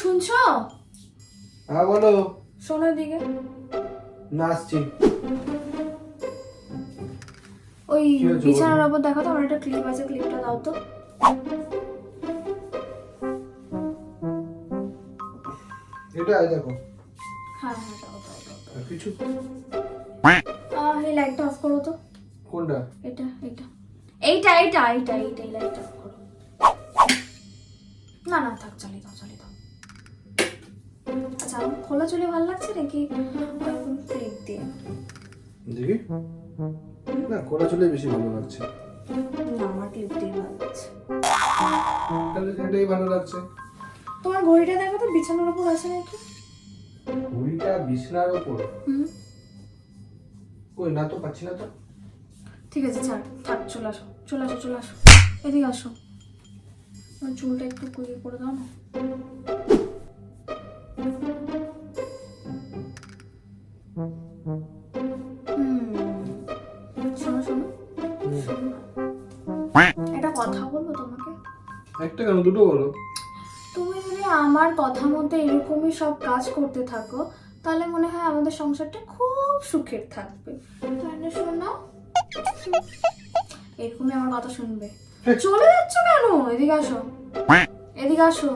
শুনছো? হ্যাঁ বলো। শোনো দিকে না আসছি। ওই বিছানার ওপর দেখো তো আমার একটা ক্লিপ আছে ক্লিপটা দাও তো। এটা দেখো। হ্যাঁ হ্যাঁ দাও দাও দাও কিছু? আহ, এই লাইটটা অফ করো তো। কোনটা? এটা এটা। এইটা এইটা এইটা এইটা এই লাইটটা অফ করো। না না থাক চালিয়ে দাও চালিয়ে দাও। আচ্ছা খোলা চুলে ভালো লাগছে নাকি? ওরকম ক্লিপ দিয়ে দেখি। না কোলা চলে বেশি ভালো লাগছে। না আমার ক্লিপ দিয়ে ভালো লাগছে। তাহলে এটাই ভালো লাগছে। তোমার ঘড়িটা দেখো তো বিছানার উপর আছে নাকি? ঘুড়িটা বিছনার ওপর হুম। কই না তো পাচ্ছি না তো। ঠিক আছে ছাড় থাক চলে আসো চলে আসো চলে আসো। এদিকে আসো। আমার চুলটা একটু কুড়িয়ে করে দাও না। শোনো শোনো। একটা কথা বলব তোমাকে। একটা কেন? দুটো বলো। তুমি যদি আমার কথা মতো এরকমই সব কাজ করতে থাকো তাহলে মনে হয় আমাদের সংসারটা খুব সুখের থাকবে। তাই না শোনো। এরকমই আমার কথা শুনবে। চলে যাচ্ছ কেন? এদিকে আসো। এদিকে আসো।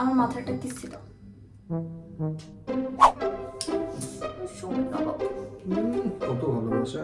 আমার মাথায় একটা কিস্তি দাও। শোনো না